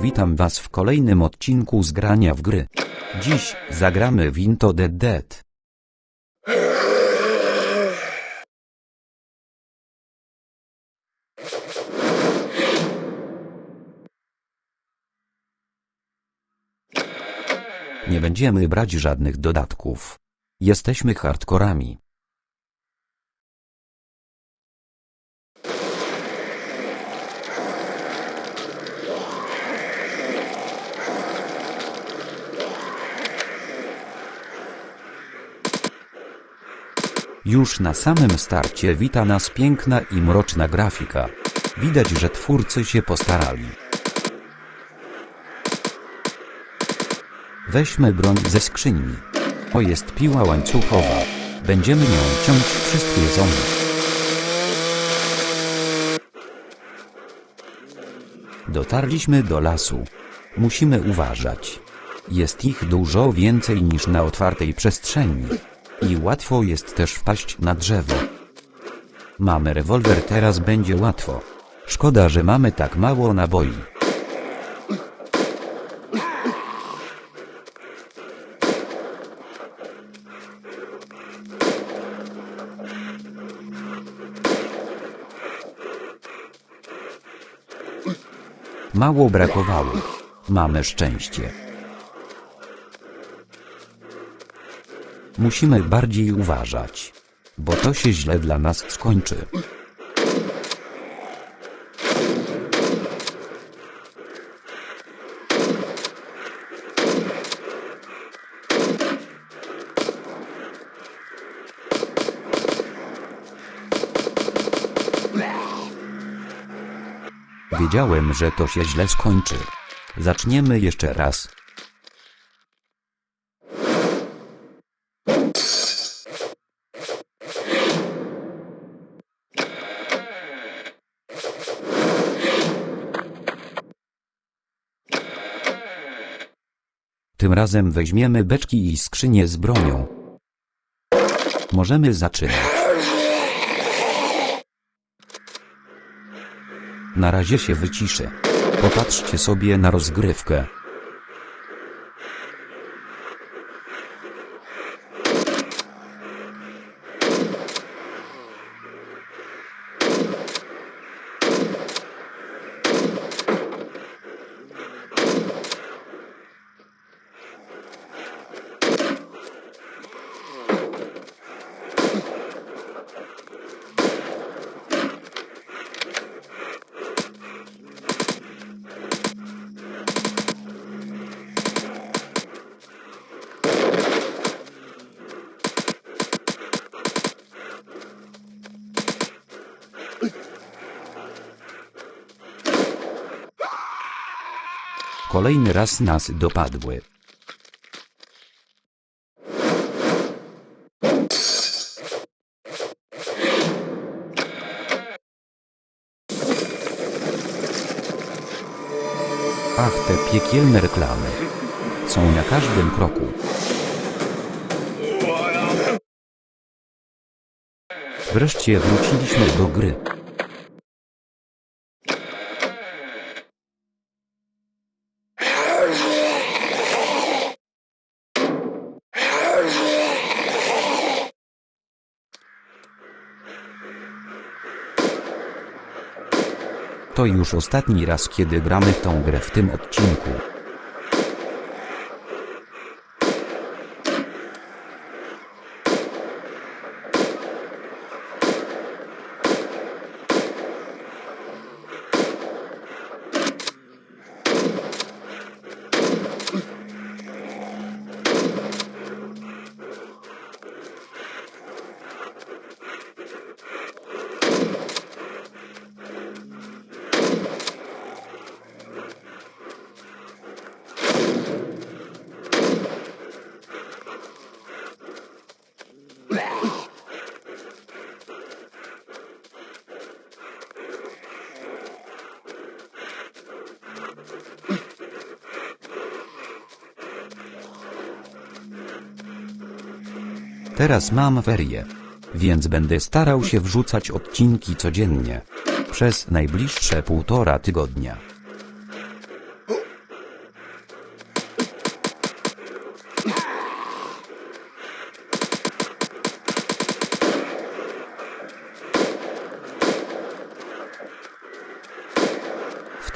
Witam was w kolejnym odcinku z grania w gry. Dziś zagramy w Into the Dead. Nie będziemy brać żadnych dodatków. Jesteśmy hardkorami. Już na samym starcie wita nas piękna i mroczna grafika. Widać, że twórcy się postarali. Weźmy broń ze skrzyni. O jest piła łańcuchowa. Będziemy nią ciąć wszystkie zombie. Dotarliśmy do lasu. Musimy uważać. Jest ich dużo więcej niż na otwartej przestrzeni. I łatwo jest też wpaść na drzewo. Mamy rewolwer, teraz będzie łatwo. Szkoda, że mamy tak mało naboi. Mało brakowało. Mamy szczęście. Musimy bardziej uważać, bo to się źle dla nas skończy. Wiedziałem, że to się źle skończy. Zaczniemy jeszcze raz. Tym razem weźmiemy beczki i skrzynię z bronią. Możemy zaczynać. Na razie się wyciszę. Popatrzcie sobie na rozgrywkę. Kolejny raz nas dopadły. Ach, te piekielne reklamy. Są na każdym kroku. Wreszcie wróciliśmy do gry. To już ostatni raz, kiedy gramy w tą grę w tym odcinku. Teraz mam ferie. Więc będę starał się wrzucać odcinki codziennie. Przez najbliższe półtora tygodnia.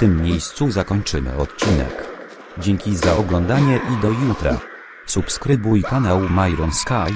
Tym miejscu zakończymy odcinek. Dzięki za oglądanie i do jutra. Subskrybuj kanał Myron Sky,